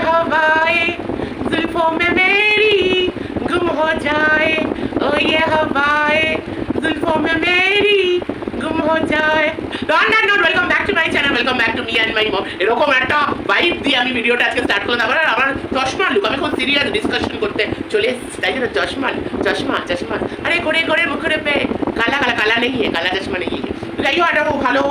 हवाएं जुल्फों में मेरी गुम हो जाए ओ ये हवाएं जुल्फों में मेरी গুম হো যায় not not not welcome back to my channel welcome back to me and my mom এরকম একটা ভাইব দিয়ে আমি ভিডিওটা আজকে স্টার্ট করলাম আবার আমার চশমা লুক আমি খুব সিরিয়াস ডিসকাশন করতে চলে এসেছি তাই জন্য চশমা চশমা চশমা আরে করে করে মুখরে পে কালা কালা কালা নেই है, কালা চশমা নেই হোক একটা ভালো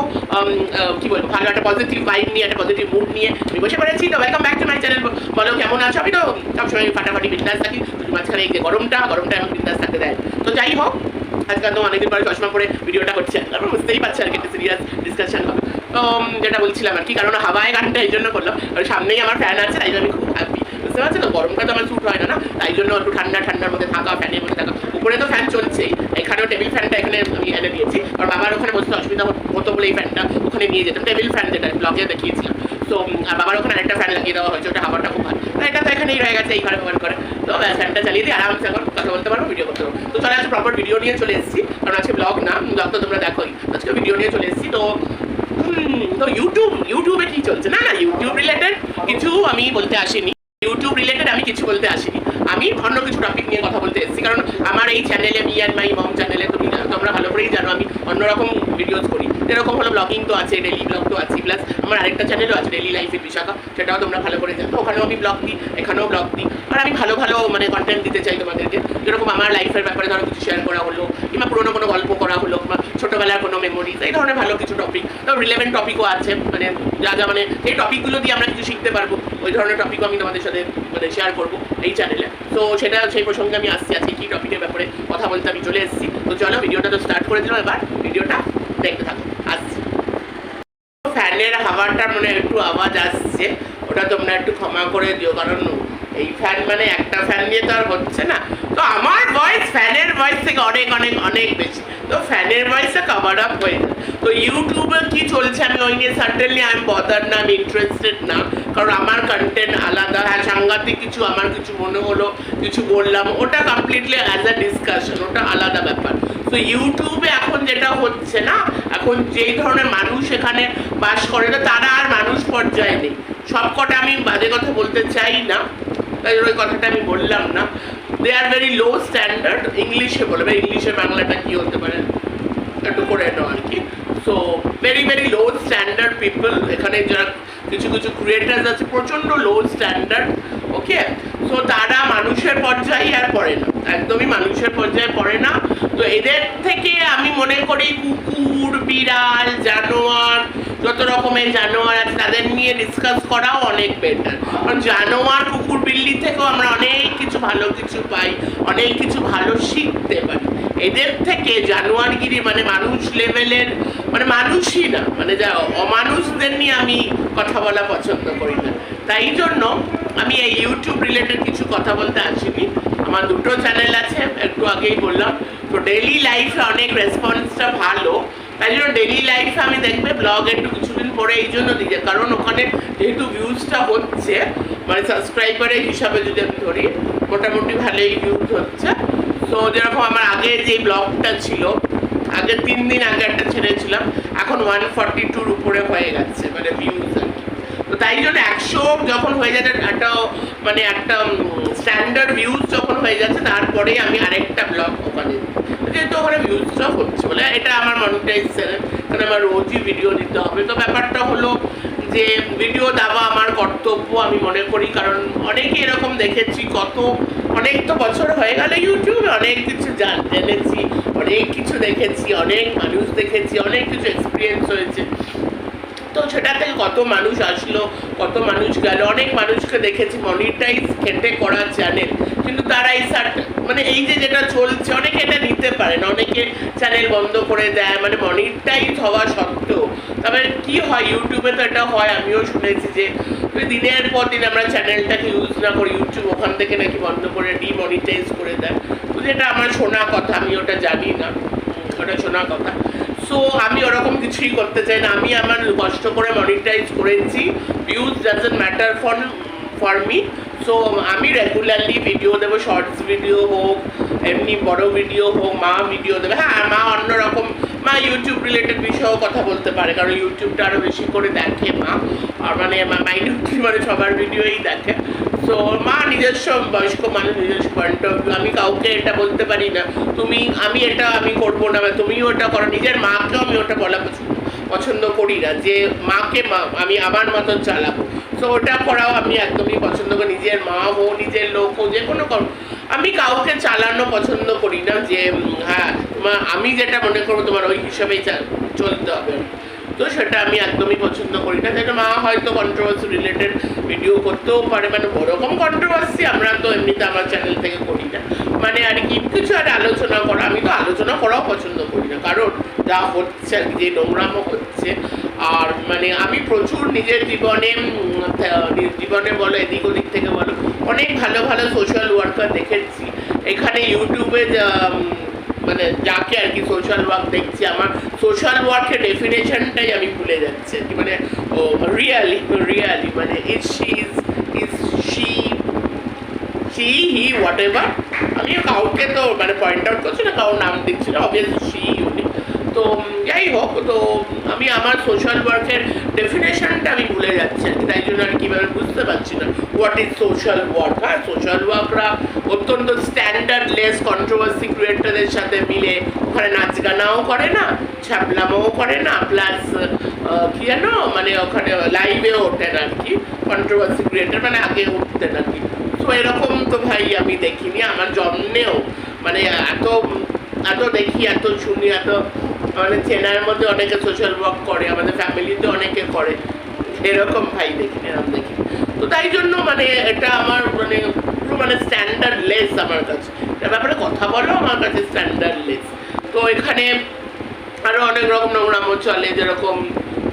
কি বলব, ভালো একটা পজিটিভ ভাইব নিয়ে, একটা পজিটিভ মুড নিয়ে আমি বসে পড়েছি। তো welcome back to my channel বলো, কেমন আছো? আমি তো সবসময় ফাটাফাটি বিন্দাস থাকি। মাঝখানে এই যে গরমটা গরমটা এখন বিন্দাস থাকতে দেয়। তো যাই হোক আজকে তো অনেকদিন পরে চশমা পরে ভিডিওটা করছে। তারপর বুঝতেই পারছি আর কি, একটা সিরিয়াস ডিসকাশন হবে। যেটা বলছিলাম আর কি, কারণ হাওয়ায় গানটা এই জন্য করলাম। সামনেই আমার ফ্যান আছে, তাই জন্য আমি খুব বুঝতে পারছ তো? গরমটা তো আমার স্যুট হয় না তাই জন্য একটু ঠান্ডা, ঠান্ডার মধ্যে থাকা ফ্যানের মধ্যে থাকা। উপরে তো ফ্যান চলছেই। এখানেও টেবিল ফ্যানটা এখানে আমি এনে দিয়েছি। আর বাবার ওখানে বসতে অসুবিধা হতো- বলে এই ফ্যানটা ওখানে নিয়ে যেতাম। টেবিল ফ্যান যেটা ব্লগে দেখিয়েছিলাম। তো বাবার ওখানে একটা ফ্যান লাগিয়ে দেওয়া হয়েছে, ওটা হাওয়াটা খুব ভালো। এটা তো এখানেই রয়ে গেছে, এই ঘরে ব্যবহার করে। তো ফ্যানটা চালিয়ে দিয়ে আরামসে এখন কথা বলতে পারব ভিডিও করতে পারব। তো, চলে, আজকে প্রপার ভিডিও নিয়ে চলে এসেছি। কারণ আজকে ব্লগ না ব্লগ তো তোমরা দেখোই। আজকে ভিডিও নিয়ে চলে এসেছি। তো তো ইউটিউব ইউটিউবে কি চলছে? না না ইউটিউব রিলেটেড কিছু আমি বলতে আসিনি। ইউটিউব রিলেটেড আমি কিছু বলতে আসিনি। আমি অন্য কিছু টপিক নিয়ে কথা বলতে এসেছি। কারণ আমার এই চ্যানেলে মি অ্যান্ড মাই মম চ্যানেলে তুমি তোমরা ভালো করেই জানো, আমি অন্যরকম ভিডিওস করি। এরকম হলো ব্লগিং তো আছে ডেলি ব্লগ তো আছে প্লাস আমার আরেকটা চ্যানেলও আছে ডেলি লাইফের বিশাখা। সেটাও তোমরা ভালো করে জানো। ওখানেও আমি ব্লগ দিই, এখানেও ব্লগ দিই। আর আমি ভালো ভালো মানে কন্টেন্ট দিতে চাই তোমাদেরকে। যেরকম আমার লাইফের ব্যাপারে ধরো কিছু শেয়ার করা হলো কিংবা পুরোনো কোনো গল্প করা হলো বা ছোটোবেলার কোনো মেমোরিজ এই ধরনের ভালো কিছু টপিক তো রিলেভেন্ট টপিকও আছে মানে যা যা মানে এই টপিকগুলো দিয়ে আমরা কিছু শিখতে পারব, ওই ধরনের টপিকও আমি তোমাদের সাথে মানে শেয়ার করব এই চ্যানেলে তো সেটা, সেই প্রসঙ্গে আমি আসছি আজকে, কী টপিকের ব্যাপারে কথা বলতে আমি চলে এসেছি। তো চলো ভিডিওটা তো স্টার্ট করে দিলাম, এবার ভিডিওটা দেখতে থাকো। আসছি। ফ্যানের হাওয়াটার মানে একটু আওয়াজ আসছে, ওটা তোমরা একটু ক্ষমা করে দিও, কারণ এই ফ্যান মানে একটা ফ্যান দিয়ে তো আর হচ্ছে না। তো আমার ভয়েস ফ্যানের ভয়েস থেকে অনেক অনেক অনেক বেশি। তো ফ্যানের ভয়েসটা কভার আপ হয়ে যায়। তো ইউটিউবে কি চলছে আমি ওই নিয়ে সার্টেনলি আমি বদার না আমি ইন্টারেস্টেড না। কারণ আমার কন্টেন্ট আলাদা। হ্যাঁ সাংঘাতিক কিছু, আমার কিছু মনে হলো, কিছু বললাম। ওটা কমপ্লিটলি অ্যাজ আ ডিসকাশন ওটা আলাদা ব্যাপার। তো ইউটিউবে এখন যেটা হচ্ছে না, এখন যেই ধরনের মানুষ এখানে বাস করে না, তারা আর মানুষ পর্যায়ে নেই। সব কটা আমি বাজে কথা বলতে চাই না। তাই ওই কথাটা আমি বললাম না। দে আর ভেরি লো স্ট্যান্ডার্ড ইংলিশে বলবে ইংলিশে বাংলাটা কি হতে পারে? একটু করে নাও আর কি। So very very low standard people এখানে যারা কিছু কিছু ক্রিয়েটার্স আছে, প্রচণ্ড লো স্ট্যান্ডার্ড ওকে সো তারা মানুষের পর্যায়ে আর পড়ে না, একদমই মানুষের পর্যায়ে পড়ে না। তো এদের থেকে আমি মনে করি কুকুর, বিড়াল, জানোয়ার, যত রকমের জানোয়ার আছে, তাদের নিয়ে ডিসকাস করাও অনেক বেটার কারণ জানোয়ার, কুকুর বিল্লি থেকেও আমরা অনেক কিছু ভালো কিছু পাই, অনেক কিছু ভালো শিখতে পারি। এদের থেকে জানোয়ারগিরি মানে মানুষ লেভেলের মানে মানুষই না মানে যা অমানুষদের নিয়ে আমি কথা বলা পছন্দ করি না। তাই জন্য আমি এই ইউটিউব রিলেটেড কিছু কথা বলতে আসিনি। আমার দুটো চ্যানেল আছে, একটু আগেই বললাম। তো ডেলি লাইফে অনেক রেসপন্সটা ভালো। তাই জন্য ডেলি লাইফে আমি দেখবে ব্লগ একটু কিছুদিন পরে এই জন্য দিতে। কারণ ওখানে যেহেতু ভিউজটা হচ্ছে মানে সাবস্ক্রাইবারের হিসাবে যদি আমি ধরি মোটামুটি ভালোই ইউজ হচ্ছে। তো যেরকম আমার আগে যে ব্লগটা ছিল, আগে তিন দিন আগে একটা ছেড়েছিলাম, এখন ওয়ান ফর্টি টুর উপরে হয়ে গেছে মানে ভিউজ আর কি। তো তাই জন্য একশো যখন হয়ে যাচ্ছে, একটা মানে একটা স্ট্যান্ডার্ড ভিউজ যখন হয়ে যাচ্ছে, তারপরেই আমি আরেকটা ব্লগ ওখানে। যেহেতু ওখানে ভিউজটা হচ্ছে বলে, এটা আমার মনিটাইজ চ্যানেল কারণ আমার রোজই ভিডিও দিতে হবে। তো ব্যাপারটা হলো যে ভিডিও দেওয়া আমার কর্তব্য আমি মনে করি, কারণ অনেকে এরকম দেখেছি, কত অনেক তো বছর হয়ে গেল ইউটিউবে অনেক কিছু জান- জেনেছি, অনেক কিছু দেখেছি, অনেক মানুষ দেখেছি, অনেক কিছু এক্সপিরিয়েন্স হয়েছে। তো সেটা থেকে কত মানুষ আসলো, কত মানুষ গেল, অনেক মানুষকে দেখেছি মনিটাইজ খেটে করা চ্যানেল কিন্তু তারা এই সার্ট মানে এই যে যেটা চলছে, অনেকে এটা নিতে পারে না, অনেকে চ্যানেল বন্ধ করে দেয় মানে মনিটাইজ হওয়া সত্ত্বেও। তবে কি হয়? ইউটিউবে তো এটা হয়, আমিও শুনেছি যে দিনের পর দিন আমরা চ্যানেলটাকে ইউজ না করি ইউটিউব ওখান থেকে নাকি বন্ধ করে ডিমনিটাইজ করে দেয়। তো যেটা আমার শোনা কথা, আমি ওটা জানি না। ওটা শোনা কথা। সো আমি ওরকম কিছুই করতে চাই না। আমি আমার কষ্ট করে মনিটাইজ করেছি। Views doesn't matter for for me so আমি রেগুলারলি ভিডিও দেবো শর্টস ভিডিও হোক, এমনি বড় ভিডিও হোক, মা ভিডিও দেবে। হ্যাঁ মা অন্যরকম মা ইউটিউব রিলেটেড বিষয়েও কথা বলতে পারে, কারণ ইউটিউবটা আরও বেশি করে দেখে মা। আর মানে মাইনরিটি মানে সবার ভিডিওই দেখে। তো মা নিজস্ব বয়স্ক মানুষ, নিজস্ব পয়েন্ট অফ ভিউ আমি কাউকে এটা বলতে পারি না। তুমি, আমি এটা আমি করব না, বা তুমিও ওটা করো, নিজের মাকেও আমি ওটা বলা পছন্দ পছন্দ করি না, যে মাকে মা, আমি আমার মতন চালাবো। তো ওটা করাও আমি একদমই পছন্দ করি, নিজের মা হোক, নিজের লোক হোক, যে কোনো আমি কাউকে চালানো পছন্দ করি না যে হ্যাঁ আমি যেটা মনে করব তোমার ওই হিসাবেই চলতে হবে। তো সেটা আমি একদমই পছন্দ করি না। যেটা মা হয়তো কন্ট্রোভার্সি রিলেটেড ভিডিও করতেও পারে। মানে ওরকম কন্ট্রোভার্সি আমরা তো এমনিতে আমার চ্যানেল থেকে করি না। মানে আর কি, কিছু আর আলোচনা করা, আমি তো আলোচনা করাও পছন্দ করি না। কারণ যা হচ্ছে যে নোংরামো হচ্ছে। আর মানে আমি প্রচুর নিজের জীবনে জীবনে বলো, এদিক ওদিক থেকে বলো, অনেক ভালো ভালো সোশ্যাল ওয়ার্কার দেখেছি। এখানে ইউটিউবে মানে যাকে আর কি সোশ্যাল ওয়ার্ক দেখছি, আমার সোশ্যাল ওয়ার্কের ডেফিনেশনটাই আমি ভুলে যাচ্ছি। আর কি মানে ও রিয়ালি রিয়ালি মানে is she is is she she he whatever আমি কাউকে তো মানে পয়েন্ট আউট করছি না কারোর নাম দিচ্ছি না অবভিয়াসলি শি তো যাই হোক তো আমি আমার সোশ্যাল ওয়ার্কের ডেফিনেশনটা আমি ভুলে যাচ্ছি আর কি তাই জন্য আর কীভাবে বুঝতে পারছি না। হোয়াট ইজ সোশ্যাল ওয়ার্ক হ্যাঁ সোশ্যাল ওয়ার্করা অত্যন্ত স্ট্যান্ডার্ড লেস কন্ট্রোভার্সি ক্রিয়েটারদের সাথে মিলে ওখানে নাচ গানাও করে না ছ্যাপলামও করে না প্লাস কি যেন মানে ওখানে লাইভেও ওঠেন আর কি কন্ট্রোভার্সি ক্রিয়েটার মানে আগে উঠতেন আর কি। তো এরকম তো ভাই আমি দেখিনি, আমার জন্মেও মানে এত এত দেখি, এত শুনি, এত মানে চেনার মধ্যে অনেকে সোশ্যাল ওয়ার্ক করে, আমাদের ফ্যামিলিতে অনেকে করে। এরকম ভাই দেখিনি এরকম দেখি। তো তাই জন্য মানে এটা আমার মানে পুরো মানে স্ট্যান্ডার্ড লেস আমার কাছে। এটার ব্যাপারে কথা বলো, আমার কাছে স্ট্যান্ডার্ড লেস তো এখানে আরও অনেক রকম নোংরামো চলে, যেরকম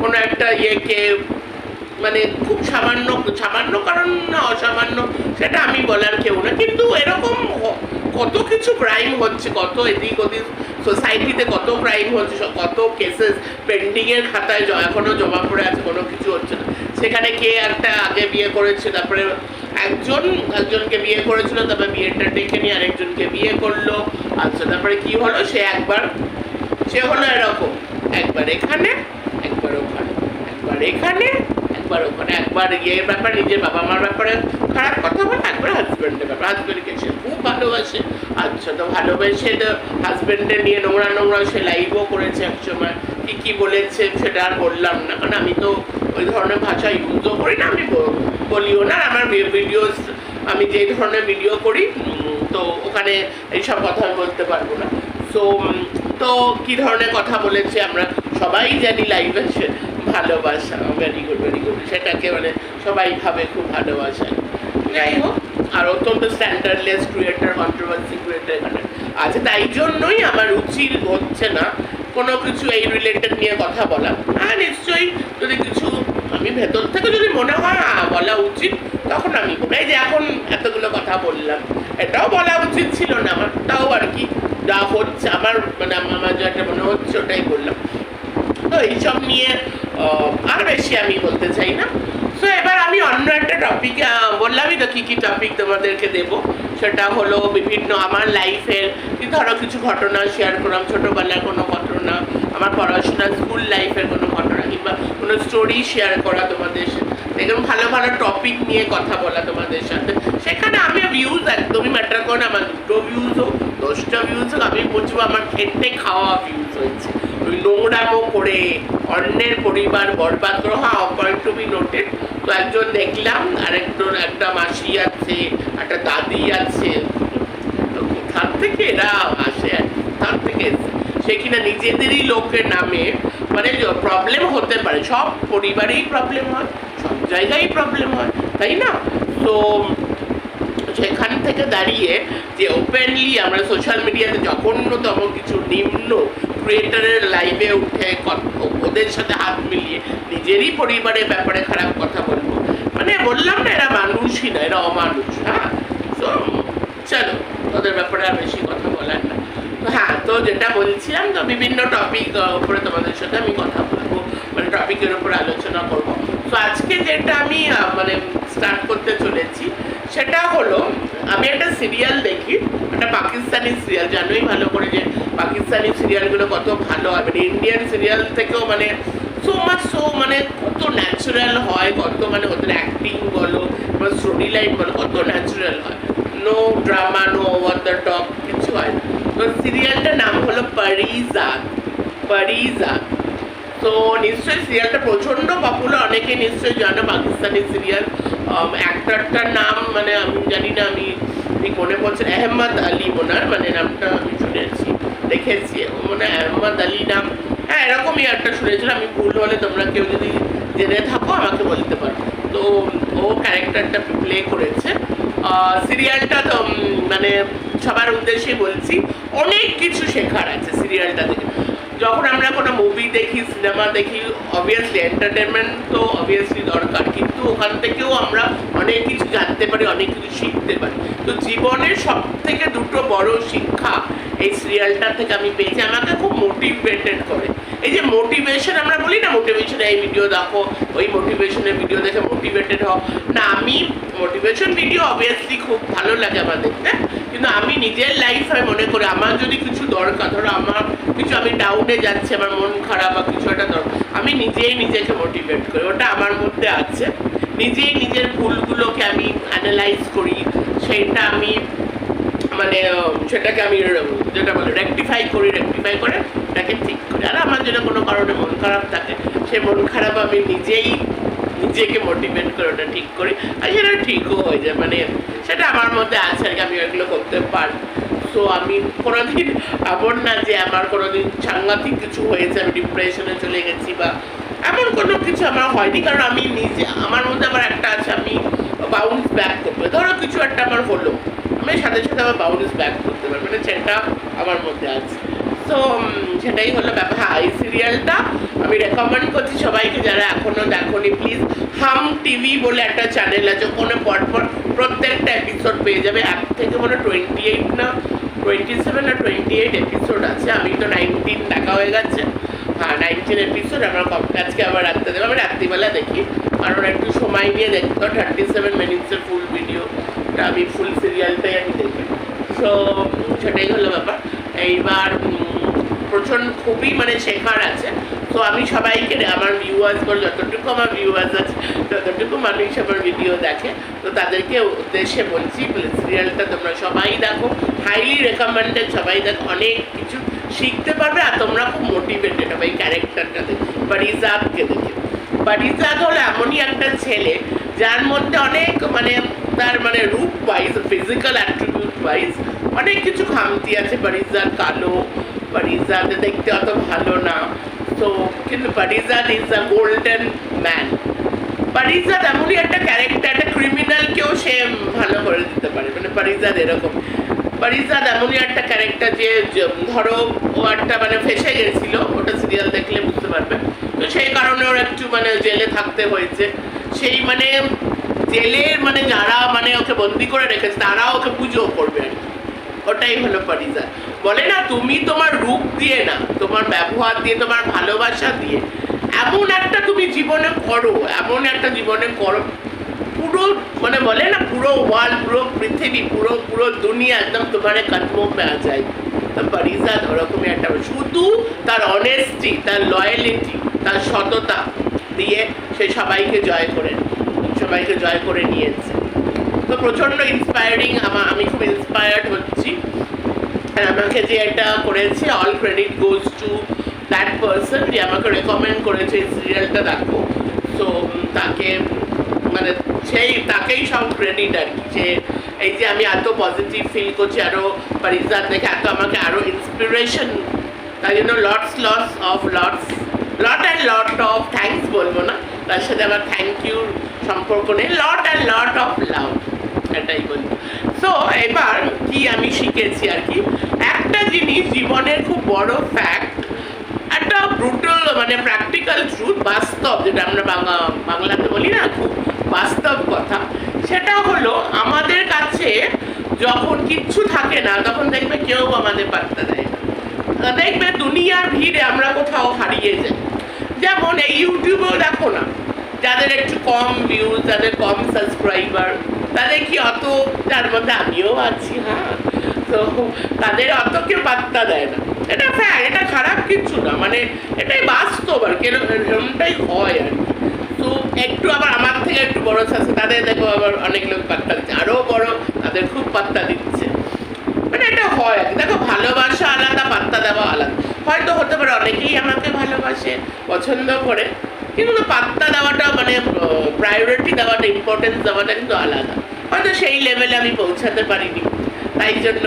কোনো একটা ইয়েকে মানে খুব সামান্য সামান্য কারণ না, অসামান্য, সেটা আমি বলার কেউ না। কিন্তু এরকম কত কিছু ক্রাইম হচ্ছে, কত এদিক ওদিক সোসাইটিতে কত ক্রাইম হচ্ছে কত কেসেস পেন্ডিংয়ের খাতায় এখনও জমা পড়ে আছে, কোনো কিছু হচ্ছে না। সেখানে কে একটা আগে বিয়ে করেছে, তারপরে একজন, একজনকে বিয়ে করেছিল, তারপরে বিয়েটা ডেকে নিয়ে আরেকজনকে বিয়ে করল আচ্ছা তারপরে কি হলো? সে একবার, সে হলো এরকম, একবার এখানে, একবার ওখানে, একবার এখানে একবার ওখানে, একবার ইয়ের ব্যাপার নিজের বাবা মার ব্যাপারে খারাপ কথা বলে, একবার হাজব্যান্ডের ব্যাপার। হাজব্যান্ডকে সে খুব ভালোবাসে আচ্ছা তো ভালোবেসে তো হাজব্যান্ডের নিয়ে নোংরা নোংরা সে লাইভও করেছে একসময়, কি কি বলেছে সেটা আর বললাম না। কারণ আমি তো ওই ধরনের ভাষা ইউজও করি না, আমি বলিও না। আমার ভিডিওস আমি যে ধরনের ভিডিও করি তো ওখানে এইসব কথা আমি বলতে পারব না। তো তো কী ধরনের কথা বলেছে আমরা সবাই জানি লাইভে ভালোবাসা ভেরি গুড ভেরি গুড সেটাকে মানে সবাই ভাবে খুব ভালোবাসা। যাই হোক। আর অত্যন্ত স্ট্যান্ডার্ডলেস ক্রিয়েটার কন্ট্রোভার্সি ক্রিয়েটার এখানে আছে। তাই জন্যই আমার উচিত হচ্ছে না কোনো কিছু এই রিলেটেড নিয়ে কথা বলা। হ্যাঁ নিশ্চয়ই যদি কিছু আমি ভেতর থেকে যদি মনে হয় বলা উচিত তখন আমি এই যে এখন এতগুলো কথা বললাম এটাও বলা উচিত ছিল না আমার তাও আর কি যা হচ্ছে আমার মানে আমার যেটা মনে হচ্ছে ওটাই বললাম। তো এইসব নিয়ে আর বেশি আমি বলতে চাই না। তো এবার আমি অন্য একটা টপিক বললামই তো কী কী টপিক তোমাদেরকে দেব। সেটা হলো বিভিন্ন আমার লাইফের ধরো কিছু ঘটনা শেয়ার করলাম। ছোটোবেলার কোনো ঘটনা, আমার পড়াশোনা স্কুল লাইফের কোনো ঘটনা, কিংবা কোনো স্টোরি শেয়ার করা তোমাদের সাথে দেখুন ভালো ভালো টপিক নিয়ে কথা বলা তোমাদের সাথে। সেখানে আমি ভিউজ একদমই ম্যাটার করে না, আমার দুটো ভিউজ হোক, দশটা ভিউজ হোক, আমি বুঝব আমার খেটে খাওয়া ভিউজ হয়েছে। নোংরামো করে অন্যের পরিবার বরবাদ করো। হ্যাঁ পয়েন্ট টু নোটেড তো একজন দেখলাম, আরেকজন, একটা মাসি আছে, একটা দাদি আছে। তো থেকে এরা আসে? কোথার থেকে এসে? নিজেদেরই লোকের নামে। মানে প্রবলেম হতে পারে। সব পরিবারেই প্রবলেম হয়, সব জায়গায় প্রবলেম হয়, তাই না? তো সেখান থেকে দাঁড়িয়ে যে ওপেনলি আমরা সোশ্যাল মিডিয়াতে জঘন্যতম কিছু নিম্ন ক্রিয়েটারের লাইভে উঠে ওদের সাথে হাত মিলিয়ে নিজেরই পরিবারের ব্যাপারে খারাপ কথা বলব। মানে বললাম না, এরা মানুষই না, এরা অমানুষ হ্যাঁ? তো চলো, ওদের ব্যাপারে আর বেশি কথা বলার না। হ্যাঁ তো যেটা বলছিলাম, তো বিভিন্ন টপিক উপরে তোমাদের সাথে আমি কথা বলব মানে টপিকের উপর আলোচনা করব। তো আজকে যেটা আমি মানে স্টার্ট করতে চলেছি, সেটা হলো, আমি একটা সিরিয়াল দেখি, একটা পাকিস্তানি সিরিয়াল জানোই ভালো করে যে পাকিস্তানি সিরিয়ালগুলো কত ভালো হয় মানে ইন্ডিয়ান সিরিয়াল থেকেও মানে সো মাচ সো মানে কত ন্যাচারাল হয়, কত মানে ওদের অ্যাক্টিং বলো, বা স্টোরি লাইন বলো, কত ন্যাচারাল হয়। No drama no over the top কিছু হয় তো সিরিয়ালটার নাম হলো পরিজাত পরিজাত তো নিশ্চয়ই সিরিয়ালটা প্রচণ্ড পপুলার অনেকে নিশ্চয়ই জানো পাকিস্তানি সিরিয়াল অ্যাক্টারটার নাম মানে আমি জানি না, আমি মনে পড়ছে আহমদ আলী ওনার মানে নামটা আমি দেখেছি মানে আহমদ আলী নাম। হ্যাঁ এরকমই একটা শুনেছিলাম, আমি ভুল হলে তোমরা কেউ যদি জেনে থাকো, আমাকে বলতে পারো। তো, ও ক্যারেক্টারটা প্লে করেছে। সিরিয়ালটা তো মানে সবার উদ্দেশ্যে বলছি, অনেক কিছু শেখার আছে সিরিয়ালটা থেকে। যখন আমরা কোনো মুভি দেখি সিনেমা দেখি অবভিয়াসলি এন্টারটেনমেন্ট তো অবভিয়াসলি দরকার, কিন্তু ওখান থেকেও আমরা অনেক কিছু জানতে পারি, অনেক কিছু শিখতে পারি। তো জীবনের সব থেকে দুটো বড় শিক্ষা এই সিরিয়ালটা থেকে আমি পেয়েছি। আমাকে খুব মোটিভেটেড করে। এই যে মোটিভেশন আমরা বলি না মোটিভেশন এই ভিডিও দেখো, ওই মোটিভেশনের ভিডিও দেখে মোটিভেটেড হও। না, আমি মোটিভেশন ভিডিও অবভিয়াসলি খুব ভালো লাগে আমার দেখতে। কিন্তু আমি নিজের লাইফ আমি মনে করি, আমার যদি কিছু দরকার, ধরো আমার কিছু আমি ডাউনে যাচ্ছি, আমার মন খারাপ বা কিছু একটা দরকার আমি নিজেই নিজেকে মোটিভেট করি। ওটা আমার মধ্যে আছে। নিজেই নিজের ভুলগুলোকে আমি অ্যানালাইজ করি। সেইটা আমি মানে সেটাকে আমি যেটা বলে রেকটিফাই করি রেকটিফাই করে এটাকে ঠিক করি। আর আমার যেটা কোনো কারণে মন খারাপ থাকে, সে মন খারাপ আমি নিজেই নিজেকে মোটিভেট করে ওটা ঠিক করি। আর সেটা ঠিকও হয়ে যায় মানে সেটা আমার মধ্যে আছে আর কি আমি ওইগুলো করতে পারি। তো আমি কোনোদিন এমন না যে আমার কোনোদিন সাংঘাতিক কিছু হয়েছে, আমি ডিপ্রেশনে চলে গেছি বা এমন কোনো কিছু আমার হয়নি, কারণ আমি নিজে, আমার মধ্যে আমার একটা আছে, আমি বাউন্স ব্যাক করব ধরো কিছু একটা আমার হলো। আমি সাথে সাথে আমার বাউন্স ব্যাক করতে পারি মানে সেটা আমার মধ্যে আছে। তো সেটাই হলো ব্যাপার। হ্যাঁ এই সিরিয়ালটা আমি রেকমেন্ড করছি সবাইকে, যারা এখনও দেখোনি প্লিজ হাম টিভি বলে একটা চ্যানেল আছে, ওখানে পরপর প্রত্যেকটা এপিসোড পেয়ে যাবে। এক থেকে মনে টোয়েন্টি এইট না টোয়েন্টি সেভেন না টোয়েন্টি এইট এপিসোড আছে। আমি তো নাইনটিন দেখা হয়ে গেছে। হ্যাঁ নাইনটিন এপিসোড আমার কম- আজকে আবার রাখতে দেবে। আমি রাত্রিবেলা দেখি। কারণ একটু সময় নিয়ে দেখতো থার্টি সেভেন মিনিটসের ফুল আমি ফুল সিরিয়ালটাই আমি দেখি। সো সেটাই হলো ব্যাপার। এইবার প্রচণ্ড খুবই মানে শেখার আছে। তো আমি সবাইকে আমার ভিউয়ার্স বল যতটুকু আমার ভিউয়ার্স আছে, ততটুকু মানুষ আমার ভিডিও দেখে। তো তাদেরকে উদ্দেশ্যে বলছি সিরিয়ালটা তোমরা সবাই দেখো। হাইলি রেকমেন্ডেড সবাই দেখো, অনেক কিছু শিখতে পারবে আর তোমরা খুব মোটিভেটেড হবে এই ক্যারেক্টারটা দেখে বারিজাদকে দেখে। বারিজাদ হলো এমনই একটা ছেলে, যার মধ্যে অনেক মানে তার মানে রূপ ওয়াইজ ফিজিক্যাল অ্যাট্রিবিউট ওয়াইজ অনেক কিছু খামতি আছে। বারিজাদ কালো বারিজাদ দেখতে অত ভালো না। তো কিন্তু Parizaad is a golden man Parizaad এমনই একটা ক্যারেক্টার একটা ক্রিমিনালকেও সে ভালো করে দিতে পারে। মানে পারিজাদ এরকম। পারিজাদ এমনই একটা ক্যারেক্টার যে- ধরো, ও একটা মানে ফেসে গেছিল। ওটা সিরিয়াল দেখলে বুঝতে পারবে। তো সেই কারণে ওর একটু মানে জেলে থাকতে হয়েছে। সেই মানে জেলের মানে যারা মানে ওকে বন্দি করে রেখেছে তারা ওকে পুজো করবে। আর। ওটাই হলো পারিজাত বলে না, তুমি তোমার রূপ দিয়ে না, তোমার ব্যবহার দিয়ে, তোমার ভালোবাসা দিয়ে, এমন একটা তুমি জীবনে করো, এমন একটা জীবনে করো, পুরো মানে বলে না, পুরো ওয়ার্ল্ড, পুরো পৃথিবী, পুরো পুরো দুনিয়া একদম তোমার কদমো পে আ যায়। তো পারিজাত ওরকমই একটা শুধু তার অনেস্টি তার লয়ালিটি তার সততা দিয়ে সে সবাইকে জয় করে। সবাইকে জয় করে নিয়েছে। তো প্রচণ্ড ইন্সপায়ারিং আমার আমি খুব ইন্সপায়ার্ড হচ্ছি। আমাকে যে এটা করেছে all credit goes to that person যে আমাকে রেকমেন্ড করেছে এই সিরিয়ালটা দেখো। তো তাকে মানে সেই, তাকেই সব ক্রেডিট আর কি। যে এই যে আমি এত পজিটিভ ফিল করছি আরও পারিজাত দেখে এত আমাকে আরও ইন্সপিরেশন তাই জন্য lots lots of lots lot and lot of thanks বলব না। তার সাথে আমার থ্যাংক ইউ সম্পর্ক নেই lot and lot of love এটাই বলি। সো এবার কি আমি শিখেছি আর কি? একটা জিনিস জীবনের খুব বড় ফ্যাক্ট একটা ব্রুটাল মানে প্র্যাকটিক্যাল ট্রুথ বাস্তব, যেটা আমরা বাংলা, বাংলাতে বলি না, খুব বাস্তব কথা, সেটা হলো আমাদের কাছে যখন কিচ্ছু থাকে না, তখন দেখবে কেউ আমাদের পাত্তা দেয় না। দেখবে দুনিয়ার ভিড়ে আমরা কোথাও হারিয়ে যাই। যেমন এই ইউটিউবেও দেখো না যাদের একটু কম ভিউজ যাদের কম সাবস্ক্রাইবার তাদের কি অত তার মধ্যে আমিও আছি হ্যাঁ। তো তাদের অত কেউ বার্তা দেয় না। এটা ফ্যাক্ট এটা খারাপ কিছু না। মানে এটাই বাস্তব আর কি, এরম- এরমটাই হয় আর তো একটু আবার আমার থেকে একটু বড় আছে তাদের দেখো আবার অনেক লোক পাত্তা দিচ্ছে। আরও বড়, তাদের খুব পাত্তা দিচ্ছে। মানে এটা হয় আর। দেখো, ভালোবাসা আলাদা, পাত্তা দেওয়া আলাদা। হয়তো হতে পারে অনেকেই আমাকে ভালোবাসে, পছন্দ করে। কিন্তু পাত্তা দেওয়াটা মানে প্রায়োরিটি দেওয়াটা ইম্পর্টেন্স দেওয়াটা কিন্তু আলাদা। হয়তো সেই লেভেলে আমি পৌঁছাতে পারিনি। তাই জন্য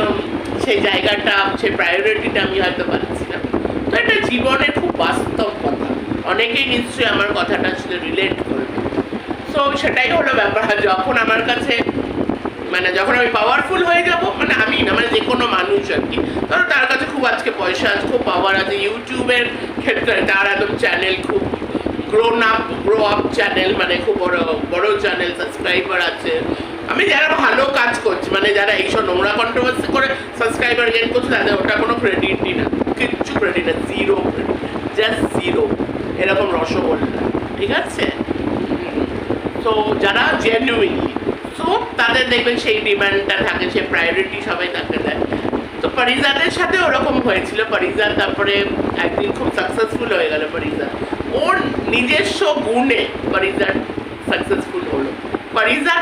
সেই জায়গাটা, সেই প্রায়োরিটিটা আমি হয়তো পাচ্ছি না তো এটা জীবনের খুব বাস্তব কথা। অনেকেই নিশ্চয়ই আমার কথাটা আসলে রিলেট করবে। সো সেটাই হলো ব্যাপার। যখন আমার কাছে মানে যখন আমি পাওয়ারফুল হয়ে যাব মানে আমি না মানে যে কোনো মানুষ আর কি। ধরো তার কাছে খুব আজকে পয়সা আছে খুব পাওয়ার আছে। ইউটিউবের ক্ষেত্রে তার একদম চ্যানেল খুব grown up grow up channel মানে খুব বড় বড় চ্যানেল সাবস্ক্রাইবার আছে। আমি যারা ভালো কাজ করছি মানে যারা এইসব নোংরা কন্ট্রোভার্সি করে সাবস্ক্রাইবার গেন করছে, তাদের ওটা কোনো ক্রেডিটই না। কিচ্ছু ক্রেডিট না জিরো জাস্ট জিরো এরকম রসগোল্লা, ঠিক আছে? তো যারা জেনুইনলি সো তাদের দেখবেন সেই ডিমান্ডটা থাকে, সেই প্রায়োরিটি সবাই তাকে দেয়। তো পরিজাদের সাথে ওরকম হয়েছিল পরিজাত তারপরে একদিন খুব সাকসেসফুল হয়ে গেল পরিজাত ওর নিজস্ব গুণে সাকসেসফুল হলো।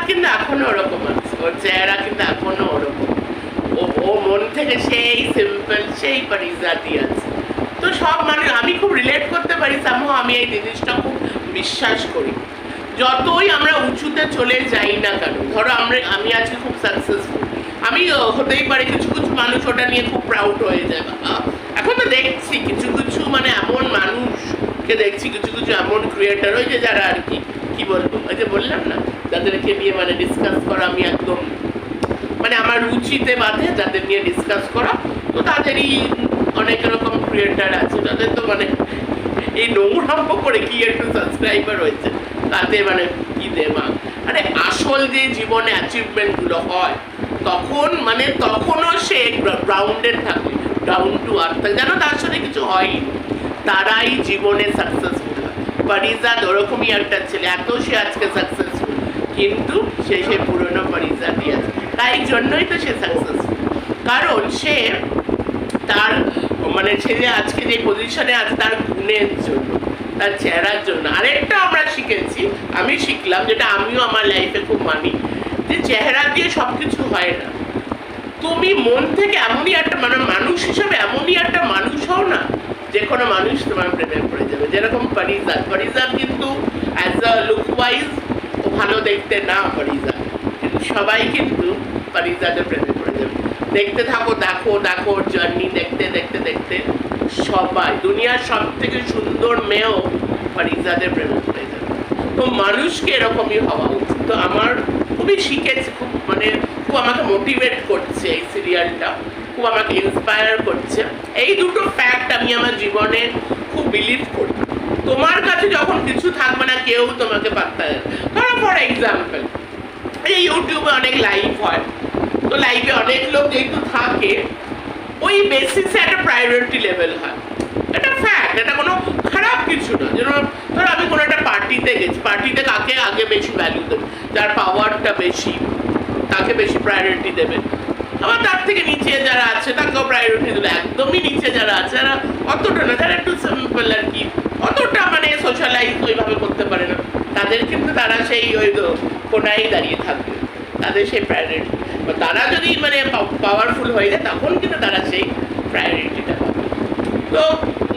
কিন্তু ওরকম আছে, ওর চেহারা কিন্তু ওরকম। ও মন থেকে সেই সিম্পল সেই আছে। তো সব মানে আমি খুব রিলেট করতে পারি সামহ আমি এই জিনিসটা খুব বিশ্বাস করি। যতই আমরা উঁচুতে চলে যাই না কেন, ধরো আমরা, আমি আজকে খুব সাকসেসফুল আমি হতেই পারে কিছু কিছু মানুষ ওটা নিয়ে খুব প্রাউড হয়ে যায়, বাবা। এখন তো দেখছি কিছু কিছু মানে মানুষকে দেখছি কিছু কিছু এমন ক্রিয়েটার যে যারা আর কি কি বলব? ওই যে বললাম না, যাদেরকে নিয়ে মানে ডিসকাস করা আমি একদম মানে আমার রুচিতে বাধে যাদের নিয়ে ডিসকাস করা। তো তাদেরই অনেক রকম ক্রিয়েটার আছে। তাদের তো মানে এই নোংরাম্প করে কি একটু সাবস্ক্রাইবার হয়েছে তাতে মানে কি দেমা আরে আসল যে জীবনে অ্যাচিভমেন্টগুলো হয়, তখন মানে তখনও সে গ্রাউন্ডেড থাকে ডাউন টু আর্থ যেন তার সাথে কিছু হয়নি তারাই জীবনে সাকসেসফুল হয়। পারিজাত ওরকমই একটা ছেলে, এত সে আজকে সাকসেসফুল কিন্তু সে সে পুরনো পারিজাতই আছে। তাই জন্যই তো সে সাকসেসফুল কারণ সে তার মানে যে আজকে যে পজিশনে আছে, তার গুণের জন্য, তার চেহারার জন্য। আরেকটা আমরা শিখেছি, আমি শিখলাম, যেটা আমিও আমার লাইফে খুব মানি, যে চেহারা দিয়ে সব কিছু হয় না। তুমি মন থেকে এমনই একটা মানে মানুষ হিসাবে এমনই একটা মানুষ হও না যে কোনো মানুষ তোমার প্রেমে পড়ে যাবে। যেরকম পরিজাত পরিজাত কিন্তু অ্যাজ আ লুক ওয়াইজ ভালো দেখতে না পরিজাত কিন্তু সবাই কিন্তু পরিজাতের প্রেমে পড়ে যাবে। দেখতে থাকো, দেখো দেখো জার্নি দেখতে দেখতে দেখতে সবাই, দুনিয়ার সব থেকে সুন্দর মেয়েও পরিজাতের প্রেমে পড়ে যাবে। তো মানুষকে এরকমই হওয়া উচিত। তো আমার খুবই শিখেছে, খুব মানে খুব আমাকে মোটিভেট করছে এই সিরিয়ালটা খুব আমাকে ইন্সপায়ার করছে। এই দুটো ফ্যাক্ট আমি আমার জীবনে খুব বিলিভ করি। তোমার কাছে যখন কিছু থাকবে না, কেউ তোমাকে পাত্তা দেবে। ধরো ফর এক্সাম্পল এই ইউটিউবে অনেক লাইভ হয়। তো লাইভে অনেক লোক যেহেতু থাকে, ওই বেসিসে একটা প্রায়োরিটি লেভেল হয়। এটা ফ্যাক্ট এটা কোনো খারাপ কিছু না। যেন ধরো আমি কোনো একটা পার্টিতে গেছি পার্টিতে কাকে আগে বেশি ভ্যালু দেবে? যার পাওয়ারটা বেশি তাকে বেশি প্রায়োরিটি দেবে? আবার তার থেকে নিচে যারা আছে, তাকেও প্রায়োরিটি দেবে। একদমই নিচে যারা আছে যারা অতটা না যারা একটু সিম্পল আর কি। অতটা মানে সোশ্যালাইজ ওইভাবে করতে পারে না। তাদের কিন্তু তারা সেই ওই কোনায় দাঁড়িয়ে থাকবে। তাদের সেই প্রায়োরিটি তারা যদি মানে পাওয়ারফুল হয়ে যায়, তখন কিন্তু তারা সেই প্রায়োরিটিটা পাবে। তো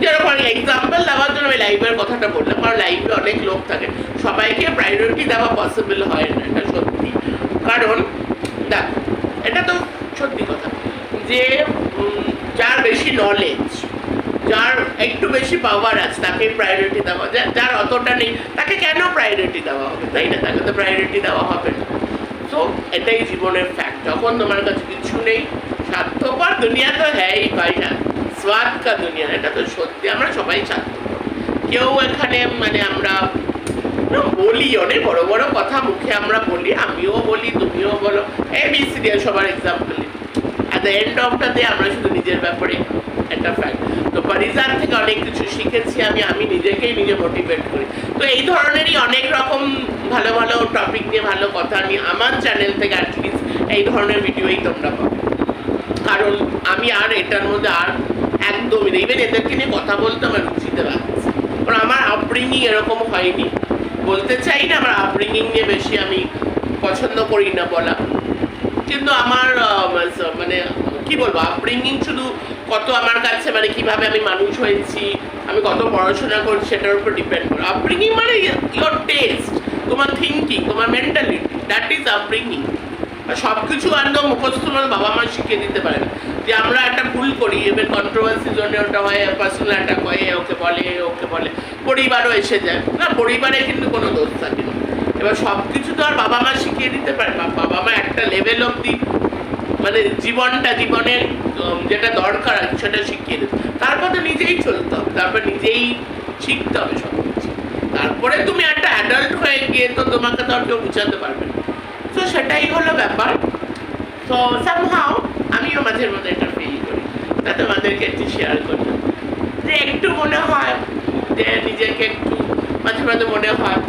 যেরকম এক্সাম্পল দেওয়ার জন্য আমি লাইভের কথাটা বললাম, কারণ লাইভে অনেক লোক থাকে। সবাইকে প্রায়োরিটি দেওয়া পসিবল হয় না, এটা সত্যি। কারণ, দেখো, এটা তো সত্যি কথা যে যার বেশি নলেজ যার একটু বেশি পাওয়ার আছে তাকে প্রায়োরিটি দেওয়া যায়। যার অতটা নেই, তাকে কেন প্রায়োরিটি দেওয়া হবে? তাই না? তাকে তো প্রায়োরিটি দেওয়া হবে না। তো এটাই জীবনের ফ্যাক্ট যখন তোমার কাছে কিছু নেই স্বার্থপর দুনিয়া তো হ্যাঁই ভাই না। স্বাদ দুনিয়া, এটা তো সত্যি। আমরা সবাই স্বার্থপর কেউ এখানে মানে আমরা বলি অনেক বড় বড় কথা, মুখে আমরা বলি, আমিও বলি, তুমিও বলো। এ বি সিরিয়াল সবার example at the end of the আমরা শুধু নিজের ব্যাপারে একটা ফ্যাক্ট তো পরিজার থেকে অনেক কিছু শিখেছি আমি আমি নিজেকেই নিজে মোটিভেট করি। তো এই ধরনেরই অনেক রকম ভালো ভালো টপিক নিয়ে ভালো কথা নিয়ে আমার চ্যানেল থেকে অ্যাটলিস্ট এই ধরনের ভিডিওই তোমরা পাবে। কারণ আমি আর এটার মধ্যে আর একদমই না ইভেন এদেরকে নিয়ে কথা বলতে আমার রুচিতে পারছে কারণ আমার আপব্রিঙ্গিং এরকম হয়নি। বলতে চাই না আমার আপব্রিঙ্গিং নিয়ে বেশি আমি পছন্দ করি না বলা। কিন্তু আমার মানে কি বলব আপব্রিঙ্গিং শুধু কত আমার কাছে মানে কীভাবে আমি মানুষ হয়েছি, আমি কত পড়াশোনা করছি, সেটার উপর ডিপেন্ড করে। আপব্রিঙ্গিং মানে ইয়োর টেস্ট তোমার থিঙ্কিং তোমার মেন্টালিটি দ্যাট ইজ আপব্রিঙ্গিং সব কিছু একদম মুখস্থ মানে বাবা মা শিখিয়ে দিতে পারে না। যে আমরা একটা ভুল করি, এবার কন্ট্রোভার্সির জন্য ওটা হয় পার্সোনাল অ্যাটাক হয় ওকে বলে ওকে বলে, পরিবারও এসে যায়। না, পরিবারে কিন্তু কোনো দোষ থাকে না। এবার সব কিছু তো আর বাবা মা শিখিয়ে দিতে পারে না। বাবা মা একটা লেভেল অব্দি মানে জীবনটা, জীবনের যেটা দরকার সেটা শিখিয়ে দেবে। তারপর তো নিজেই চলতে হবে, তারপর নিজেই শিখতে হবে সব কিছু তারপরে তুমি একটা অ্যাডাল্ট হয়ে গিয়ে তো তোমাকে তো আর কেউ বুঝাতে পারবে না। তো সেটাই হলো ব্যাপার। তো সামহাও আমিও মাঝে মধ্যে এটা ফিল করি। তা তোমাদেরকে একটু শেয়ার করি। যে একটু মনে হয়, যে নিজেকে একটু মাঝে মাঝে মনে হয়।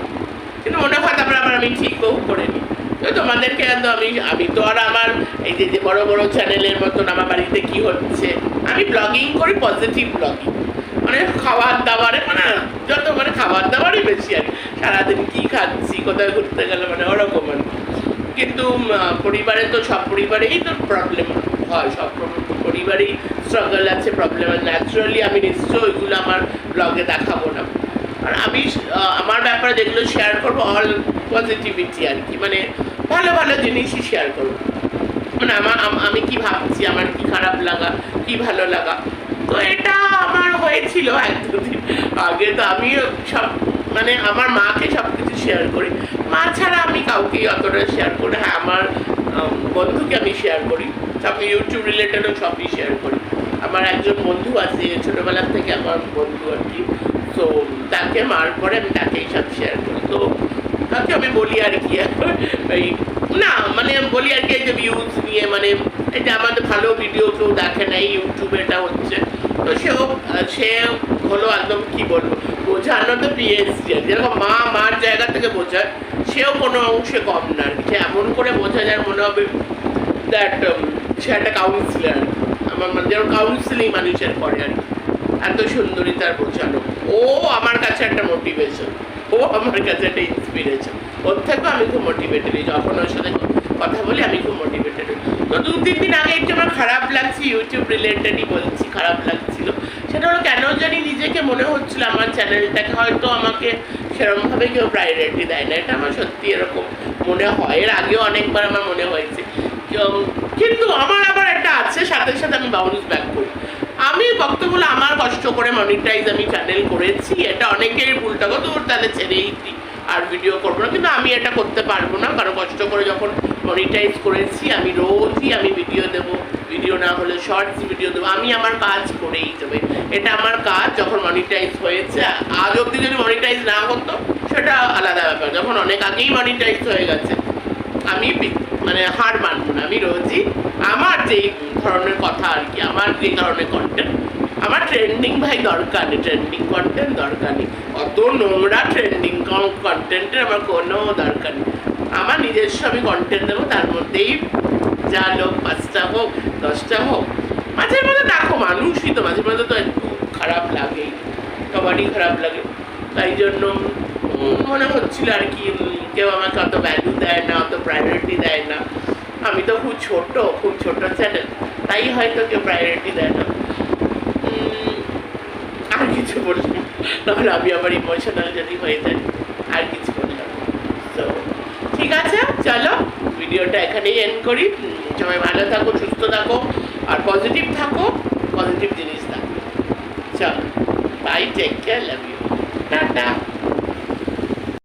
মনে হয় তারপরে আবার আমি ঠিকও করে নিই তো তোমাদেরকে তো আমি আমি তো আর আমার এই যে বড় বড় চ্যানেলের মতন আমার বাড়িতে কি হচ্ছে, আমি ব্লগিং করি পজিটিভ ব্লগিং মানে খাবার দাবারে মানে যত মানে খাবার দাবারই বেশি আর। সারাদিন কি খাচ্ছি, কোথায় ঘুরতে গেলে মানে ওরকম আর। কিন্তু পরিবারে তো সব পরিবারেই তো প্রবলেম হয়, সব প্র- পরিবারেই স্ট্রাগল আছে প্রবলেম আছে ন্যাচারালি আমি নিশ্চয়ই ওইগুলো আমার ব্লগে দেখাবো না আর আমি আমার ব্যাপারে যেগুলো শেয়ার করব অল পজিটিভিটি আর কি। মানে ভালো ভালো জিনিসই শেয়ার করব। মানে আমার আমি কি ভাবছি, আমার কি খারাপ লাগা, কি ভালো লাগা? তো এটা আমার হয়েছিল এক দুদিন আগে। তো আমি সব মানে আমার মাকে সব কিছু শেয়ার করি। মা ছাড়া আমি কাউকে অতটা শেয়ার করি হ্যাঁ আমার বন্ধুকে আমি শেয়ার করি। সব ইউটিউব রিলেটেডও সবই শেয়ার করি। আমার একজন বন্ধু আছে, ছোটোবেলার থেকে আমার বন্ধু আর কি। তো তাকে মার পরে আমি তাকেই সব শেয়ার করি। তো, তাকে আমি বলি আর কি, এই, না মানে আমি বলি আর কি যে ভিউজ নিয়ে মানে যে আমাদের ভালো ভিডিও কেউ দেখে না ইউটিউবে এটা হচ্ছে। তো সেও, সে হলো একদম কি বলব বোঝানো তো পিএইচডি যেরকম মা মার জায়গা থেকে বোঝায়, সেও কোনো অংশে কম না আর কি। এমন করে বোঝা যায়, মনে হবে দ্যাট সে একটা কাউন্সিলার আমার মানে যেরকম কাউন্সিলিং মানুষের করে আর কি। এত সুন্দরী তার বোঝানো। ও আমার কাছে একটা মোটিভেশন ও আমার কাছে একটা ইন্সপিরেশন ওর থেকেও আমি খুব মোটিভেটেড যখন ওর সাথে কথা বলি, আমি খুব মোটিভেটেড তো দু, তিন দিন আগে একটু আমার খারাপ লাগছে ইউটিউব রিলেটেডই বলছি, খারাপ লাগছিল। সেটা হলো কেন জানি নিজেকে মনে হচ্ছিল আমার চ্যানেলটাকে হয়তো আমাকে সেরকমভাবে কেউ প্রায়োরিটি দেয় না। এটা আমার সত্যি এরকম মনে হয়। এর আগেও অনেকবার আমার মনে হয়েছে। কিন্তু আমার আবার একটা আছে, সাথে সাথে আমি বাউন্স ব্যাক করি। আমি বক্তব্য আমার কষ্ট করে মনিটাইজ আমি চ্যানেল করেছি, এটা অনেকের ভুলটা কত তাহলে ছেড়েই দিই আর ভিডিও করব না। কিন্তু আমি এটা করতে পারব না, কারণ কষ্ট করে যখন মনিটাইজ করেছি, আমি রোজই আমি ভিডিও দেব ভিডিও না হলে শর্টস ভিডিও দেবো, আমি আমার কাজ করেই যাবে এটা আমার কাজ, যখন মনিটাইজ হয়েছে, আজ অবধি যদি মনিটাইজ না করতো সেটা আলাদা ব্যাপার। যখন অনেক আগেই মনিটাইজ হয়ে গেছে, আমি মানে হার মানব না, আমি রোজই আমার যেই ধরনের কথা আর কি, আমার যে ধরনের কন্টেন্ট আমার ট্রেন্ডিং ভাই দরকার নেই ট্রেন্ডিং কন্টেন্ট দরকার নেই। অত নোংরা ট্রেন্ডিং কন্টেন্টের আমার কোনো দরকার নেই। আমার নিজস্ব আমি কন্টেন্ট দেবো, তার মধ্যেই যা লোক পাঁচটা হোক, দশটা হোক, মাঝে মাঝে দেখো মানুষই তো, মাঝে মাঝে তো একটু খারাপ লাগেই, সবারই খারাপ লাগে। তাই জন্য মনে হচ্ছিল আর কি কেউ আমাকে অত ভ্যালু দেয় না, অত প্রায়োরিটি দেয় না। আমি তো খুব ছোট খুব ছোট চ্যানেল তাই হয়তো কেউ প্রায়োরিটি দেয় না। আর কিছু বললাম না। তাহলে আমি আবার ইমোশনাল যদি হয়ে যাই, আর কিছু বললাম তো ঠিক আছে, চলো, ভিডিওটা এখানেই এন্ড করি। সবাই ভালো থাকো, সুস্থ থাকো, আর পজিটিভ থাকো পজিটিভ জিনিস থাকো। চলো bye take care love you tata.